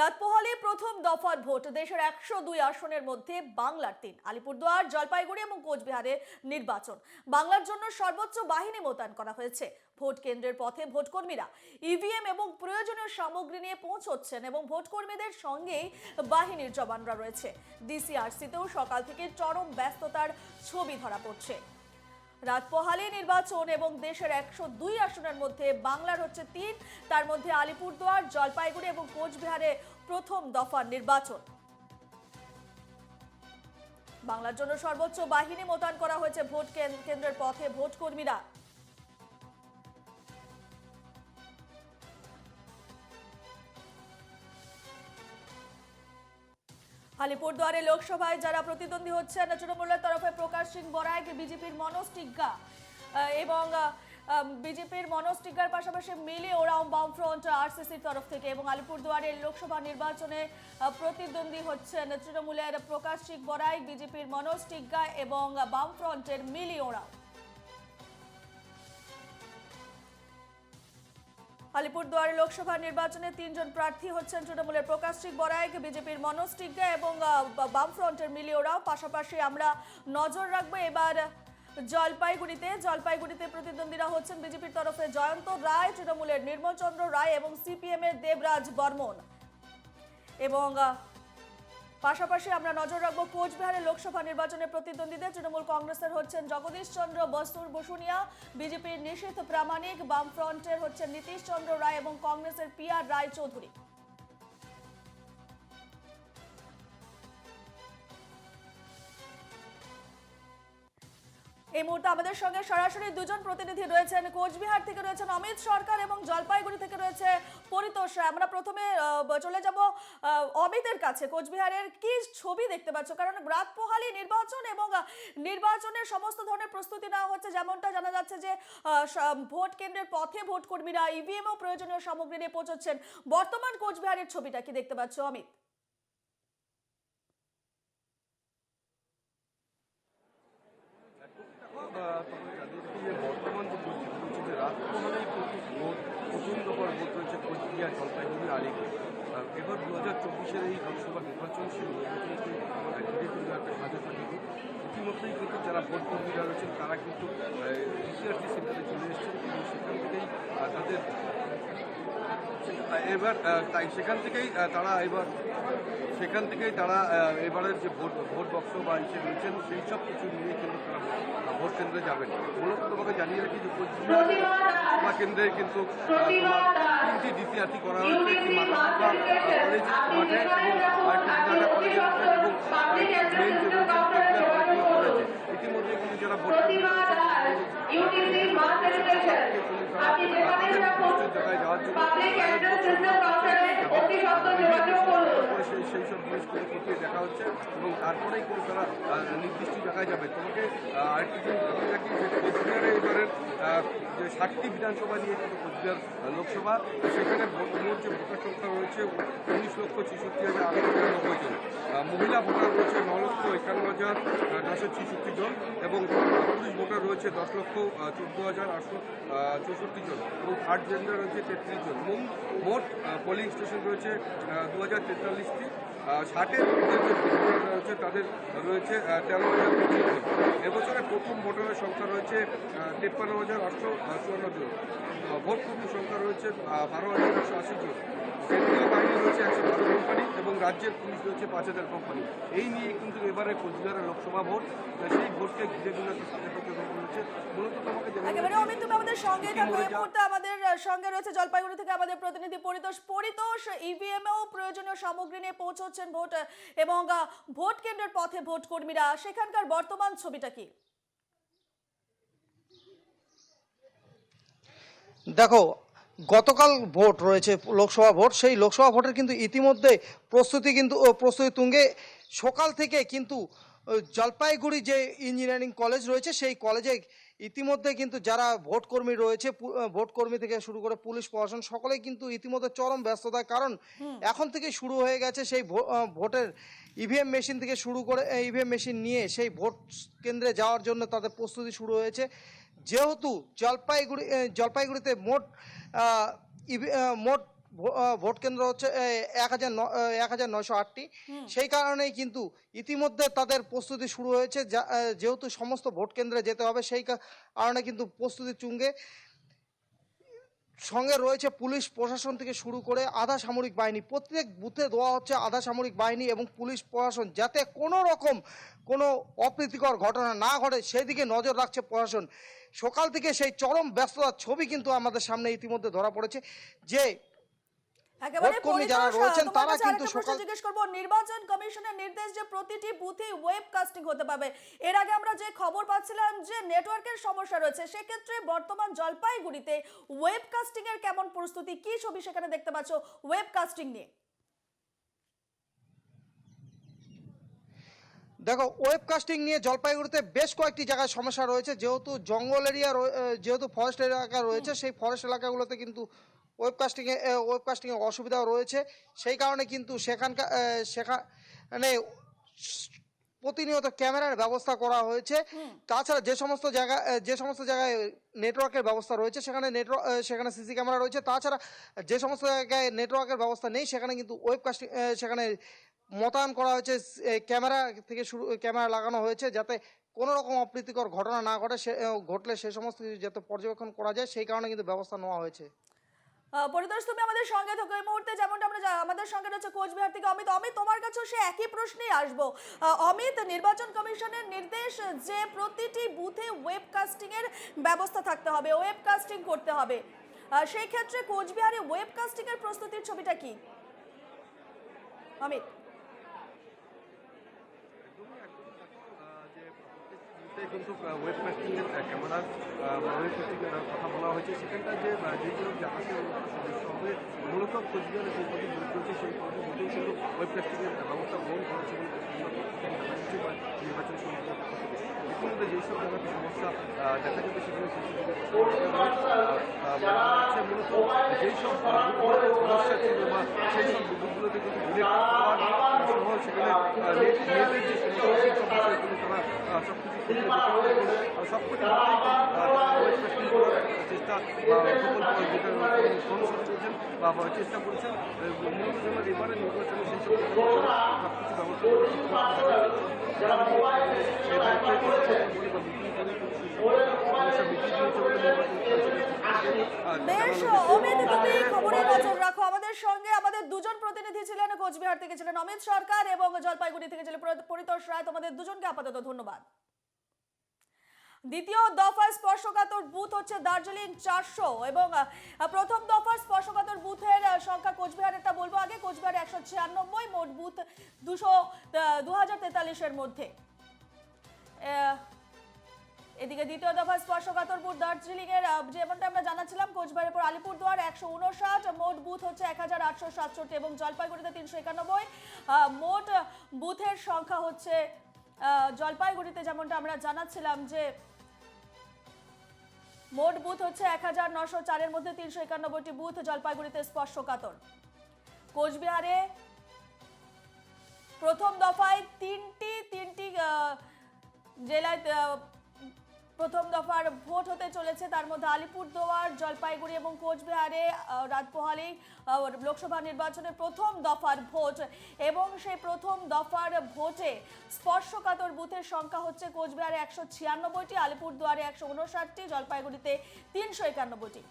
রাত পোহালে প্রথম দফার ভোট, দেশের একশো দুই আসনের মধ্যে বাংলার তিন, আলিপুরদুয়ার, জলপাইগুড়ি এবং কোচবিহারে নির্বাচন। বাংলার জন্য সর্বোচ্চ বাহিনী মোতায়েন করা হয়েছে। ভোট কেন্দ্রের পথে ভোটকর্মীরা ইভিএম এবং প্রয়োজনীয় সামগ্রী নিয়ে পৌঁছচ্ছেন এবং ভোটকর্মীদের সঙ্গেই বাহিনীর জবানরা রয়েছে। ডিসিআরসিতেও সকাল থেকে চরম ব্যস্ততার ছবি ধরা পড়ছে। রাত পোহালে নির্বাচন এবং দেশের একশো দুই আসনের মধ্যে বাংলার হচ্ছে তিন, তার মধ্যে আলিপুরদুয়ার, জলপাইগুড়ি এবং কোচবিহারে প্রথম দফার নির্বাচন। বাংলার জন্য সর্বোচ্চ বাহিনী মোতায়েন করা হয়েছে ভোট কেন- কেন্দ্রের পথে ভোট কর্মীরা আলিপুরদুয়ারে লোকসভায় যারা প্রতিদ্বন্দ্বী হচ্ছেন, তৃণমূলের তরফে প্রকাশ সিং বরাইক বিজেপির মনোজ টিগ্গা। এবং বিজেপির মনোজ টিগ্গার পাশাপাশি মিলি ওরাম বামফ্রন্ট আরসিসির তরফ থেকে এবং আলিপুরদুয়ারের লোকসভা নির্বাচনে প্রতিদ্বন্দ্বী হচ্ছেন তৃণমূলের প্রকাশ সিং বরাইক বিজেপির মনোজ টিগ্গা এবং বামফ্রন্টের মিলি ওরাম আলিপুরদুয়ার লোকসভা নির্বাচনে তিনজন প্রার্থী হচ্ছেন তৃণমূলের প্রকাশ সিং বরাইক, বিজেপির মনোজ টিগ্গা এবং বামফ্রন্টের মিলিওরাও পাশাপাশি আমরা নজর রাখব এবার জলপাইগুড়িতে। জলপাইগুড়িতে প্রতিদ্বন্দ্বীরা হচ্ছেন বিজেপির তরফে জয়ন্ত রায়, তৃণমূলের নির্মলচন্দ্র রায় এবং সিপিএমের দেবরাজ বর্মন। এবং পাশাপাশি আমরা নজর রাখব কোচবিহারের লোকসভা নির্বাচনে প্রতিদ্বন্দ্বীদের। তৃণমূল কংগ্রেসের হচ্ছেন জগদীশ চন্দ্র বসুর বসুনিয়া, বিজেপির নিষিদ্ধ প্রামাণিক, বামফ্রন্টের হচ্ছেন নীতিশ চন্দ্র রায় এবং কংগ্রেসের পি আর রায় চৌধুরী এই মুহূর্তে আমাদের সঙ্গে সরাসরি দুজন প্রতিনিধি রয়েছেন। কোচবিহার থেকে রয়েছেন অমিত সরকার এবং জলপাইগুড়ি থেকে রয়েছে পরিতোষ। আমরা প্রথমে চলে যাব অমিতের কাছে। কোচবিহারের কি ছবি দেখতে পাচ্ছ? কারণ রাত পোহালি নির্বাচন এবং নির্বাচনের সমস্ত ধরনের প্রস্তুতি নেওয়া হচ্ছে। যেমনটা জানা যাচ্ছে যে ভোট কেন্দ্রের পথে ভোট কর্মীরা ইভিএম ও প্রয়োজনীয় সামগ্রী নিয়ে পৌঁছচ্ছেন। বর্তমান কোচবিহারের ছবিটা কি দেখতে পাচ্ছ অমিত আহ, তোমাকে জানিয়ে রাখি যে বর্তমান যে পরিস্থিতি রয়েছে যে রাত পোহালেই প্রচুর ভোট প্রচুর দফার ভোট রয়েছে কোচবিহার জলপাইগুড়ি আলিপুর আহ, এবার দু হাজার চব্বিশের এই লোকসভা নির্বাচন সেই নির্বাচনকে আহ, ঘিরে কিন্তু একটা সাজা সাজিয়ে ইতিমধ্যেই কিন্তু যারা ভোট কর্মীরা রয়েছেন তারা কিন্তু ডিসিআরটি সেন্টারে চলে এসেছেন। এবং সেখান থেকেই তাদের এবার তাই সেখান থেকেই তারা এবার সেখান থেকেই তারা এবারের যে ভোট ভোট বক্স বা ইসে রয়েছেন সেই সব কিছু নিয়ে কিন্তু তারা ভোট কেন্দ্রে যাবেন। মূলত তোমাকে জানিয়ে রাখি যে কোচবিহার কেন্দ্রে কিন্তু তিনটি ডিসিআরটি করা হয়েছে একটি কলেজ মাঠে এবং আরেকটি আরেকটি যে রয়েছে কোচবিহার পলিটেকনিক কলেজে যারা ভোট তারপরে সেই সেই সব জিনিসগুলো খতিয়ে দেখা হচ্ছে এবং তারপরেই কিন্তু তারা নির্দিষ্ট জায়গায় যাবে। তোমাকে আরেকটি জিনিস জানিয়ে রাখি যে কোচবিহারে এবারের যে ষাটটি বিধানসভা নিয়ে কিন্তু কোচবিহার লোকসভা সেখানে মোট যে ভোটার সংখ্যা রয়েছে, উনিশ লক্ষ ছেষট্টি হাজার আটশো নব্বই জন। মহিলা ভোটার রয়েছে ন লক্ষ একান্ন হাজার নশো ছেষট্টি জন এবং পুরুষ ভোটার রয়েছে দশ লক্ষ চোদ্দ হাজার আটশো চৌষট্টি জন এবং থার্ড জেন্ডার রয়েছে তেত্রিশ জন। মোট পোলিং স্টেশন রয়েছে দু হাজার তেতাল্লিশটি। ষাটের রয়েছে তাদের রয়েছে তেরো হাজার পঁচিশ এবছরে প্রথম ভোটারের সংখ্যা রয়েছে তেপ্পান্ন হাজার আটশো চুয়ান্ন জন। ভোট কর্মীর সংখ্যা রয়েছে বারো হাজার একশো আশি জন। কেন্দ্রীয় বাহিনী রয়েছে একশো বারো কোম্পানি এবং রাজ্যের পুলিশ রয়েছে পাঁচ হাজার কোম্পানি এই নিয়ে কিন্তু এবারে কোচবিহারের লোকসভা ভোট। সেই ভোটকে ঘিরে একটা সাজাতে রয়েছে। মূলত তোমাকে একেবারে অমিত তুমি আমাদের সঙ্গে থাকো। এই মুহূর্তে আমাদের সঙ্গে রয়েছে জলপাইগুড়ি থেকে আমাদের প্রতিনিধি পরিতোষ। পরিতোষ ইভিএম এও প্রয়োজনীয় সামগ্রী নিয়ে পৌঁছচ্ছেন ভোট এবং ভোট কেন্দ্রের পথে ভোট কর্মীরা, সেখানকার বর্তমান ছবিটা কি? দেখো, গতকাল ভোট রয়েছে, লোকসভা ভোট, সেই লোকসভা ভোটের কিন্তু ইতিমধ্যে প্রস্তুতি কিন্তু প্রস্তুতি তুঙ্গে। সকাল থেকে কিন্তু জলপাইগুড়ি যে ইঞ্জিনিয়ারিং কলেজ রয়েছে সেই কলেজে ইতিমধ্যে কিন্তু যারা ভোট কর্মী রয়েছে পু- আহ, ভোট কর্মী থেকে শুরু করে পুলিশ প্রশাসন সকলেই কিন্তু ইতিমধ্যে চরম ব্যস্ততার কারণ এখন থেকে শুরু হয়ে গেছে সেই ভোটের ইভিএম মেশিন থেকে শুরু করে ইভিএম মেশিন নিয়ে সেই ভোট কেন্দ্রে যাওয়ার জন্য তাদের প্রস্তুতি শুরু হয়েছে। যেহেতু জলপাইগুড়ি জলপাইগুড়িতে মোট মোট ভোট কেন্দ্র হচ্ছে এক হাজার এক হাজার নয়শো আটটি। সেই কারণেই কিন্তু ইতিমধ্যে তাদের প্রস্তুতি শুরু হয়েছে যেহেতু সমস্ত ভোট কেন্দ্রে যেতে হবে সেই কারণে কিন্তু প্রস্তুতি চুঙ্গে। সঙ্গে রয়েছে পুলিশ প্রশাসন থেকে শুরু করে আধা সামরিক বাহিনী। প্রত্যেক বুথে দেওয়া হচ্ছে আধা সামরিক বাহিনী এবং পুলিশ প্রশাসন যাতে কোনো রকম কোনো অপ্রীতিকর ঘটনা না ঘটে সেদিকে নজর রাখছে প্রশাসন। সকাল থেকে সেই চরম ব্যস্ততার ছবি কিন্তু আমাদের সামনে ইতিমধ্যে ধরা পড়েছে যে একেবারে যারা রয়েছেন তোমার তারা কাছে কিন্তু আরেকটা প্রশ্ন সকাল- জিজ্ঞেস করব। নির্বাচন কমিশনের নির্দেশ যে প্রতিটি বুথে ওয়েব কাস্টিং হতে পারবে এর আগে আমরা যে খবর পাচ্ছিলাম যে নেটওয়ার্কের সমস্যা রয়েছে সেক্ষেত্রে বর্তমান জলপাইগুড়িতে ওয়েব কাস্টিং এর কেমন প্রস্তুতি? কি ছবি সেখানে দেখতে পাচ্ছ ওয়েব কাস্টিং নিয়ে? দেখো ওয়েবকাস্টিং নিয়ে জলপাইগুড়িতে বেশ কয়েকটি জায়গায় সমস্যা রয়েছে। যেহেতু জঙ্গল এরিয়া যেহেতু ফরেস্ট এলাকা রয়েছে সেই ফরেস্ট এলাকাগুলোতে কিন্তু ওয়েবকাস্টিংয়ে ওয়েবকাস্টিংয়ে অসুবিধাও রয়েছে। সেই কারণে কিন্তু সেখানকার সেখানে প্রতিনিয়ত ক্যামেরার ব্যবস্থা করা হয়েছে। তাছাড়া যে সমস্ত জায়গা যে সমস্ত জায়গায় নেটওয়ার্কের ব্যবস্থা রয়েছে সেখানে নেটওয়ার্ক সেখানে সিসি ক্যামেরা রয়েছে। তাছাড়া যে সমস্ত জায়গায় নেটওয়ার্কের ব্যবস্থা নেই সেখানে কিন্তু ওয়েবকাস্টিং সেখানে মোতায়েন করা হয়েছে। ক্যামেরা থেকে শুরু ক্যামেরা লাগানো হয়েছে যাতে কোনো রকম অপ্রীতিকর ঘটনা না ঘটে। সে ঘটলে সে সমস্ত কিছু যাতে পর্যবেক্ষণ করা যায় সেই কারণে কিন্তু ব্যবস্থা নেওয়া হয়েছে। পরিতোষ, তুমি আমাদের সঙ্গে থাকো। এই মুহূর্তে যেমনটা আমরা আমাদের সঙ্গে রয়েছে কোচবিহার থেকে অমিত। অমিত, তোমার কাছেও সে একই প্রশ্নেই আসব। অমিত, নির্বাচন কমিশনের নির্দেশ যে প্রতিটি বুথে ওয়েব কাস্টিং এর ব্যবস্থা থাকতে হবে ওয়েব কাস্টিং করতে হবে। সেই ক্ষেত্রে কোচবিহারে ওয়েবকাস্টিং এর প্রস্তুতির ছবিটা কি? অমিত। প্রত্যেক কিন্তু ওয়েব কাস্টিংয়ের ক্যামেরার ওয়েব কাস্টিংয়ের কথা বলা হয়েছে। সেখানকার যে যেগুলো জানাতে সদস্য হবে মূলত কোচবিহারে যে কটি বুথ রয়েছে, সেই কটি বুথেই কিন্তু ওয়েব কাস্টিংয়ের ব্যবস্থা গ্রহণ করেছে বলে নির্বাচন সমিতির পক্ষ থেকে। ইতিমধ্যে যেসব জায়গাতে সমস্যা দেখা যাবে সেখানে মূলত যেসব বুথগুলোতে সমস্যা ছিল বা সেই সব বুথগুলোতে কিন্তু সেখানে সমস্যা সেই সব কিছু সব কিছু চেষ্টা অনুসরণ করেছেন বা চেষ্টা করেছেন আহ, এবারে নির্বাচনে সেই সব সব কিছু অমিত রাখো। আমাদের সঙ্গে আমাদের দুজন প্রতিনিধি ছিলেন, কোচবিহার থেকে ছিলেন অমিত সরকার এবং জলপাইগুড়ি থেকে ছিলেন পরি- পরিতোষ রায়। তোমাদের দুজনকে আপাতত ধন্যবাদ। দ্বিতীয় দফার স্পর্শকাতর বুথ হচ্ছে দার্জিলিং চারশো এবং প্রথম দফার স্পর্শকাতর বুথের সংখ্যা কোচবিহারেরটা বলব আগে, কোচবিহার একশো ছিয়ানব্বই, মোট বুথ দুশো দু হাজার তেতাল্লিশের মধ্যে। এদিকে দ্বিতীয় দফা স্পর্শকাতর বুথ দার্জিলিং এর যেমনটা আমরা জানাচ্ছিলাম, কোচবিহারের পর আলিপুরদুয়ার একশো উনষাট, মোট বুথ হচ্ছে এক হাজার আটশো সাতষট্টি এবং জলপাইগুড়িতে তিনশো একানব্বই। মোট বুথের সংখ্যা হচ্ছে জলপাইগুড়িতে যেমনটা আমরা জানাচ্ছিলাম যে মোট বুথ হচ্ছে এক হাজার নশো চারের মধ্যে তিনশো একানব্বইটি বুথ জলপাইগুড়িতে স্পর্শকাতর। কোচবিহারে প্রথম দফায় তিনটি তিনটি জেলায় প্রথম দফার ভোট হতে চলেছে। তার মধ্যে আলিপুরদুয়ার, জলপাইগুড়ি এবং কোচবিহারে রাজপোহালি লোকসভা নির্বাচনের প্রথম দফার ভোট এবং সেই প্রথম দফার ভোটে স্পর্শকাতর বুথের সংখ্যা হচ্ছে কোচবিহারে একশো ছিয়ানব্বইটি, আলিপুরদুয়ারে একশো উনষাটটি, জলপাইগুড়িতে তিনশো একানব্বইটি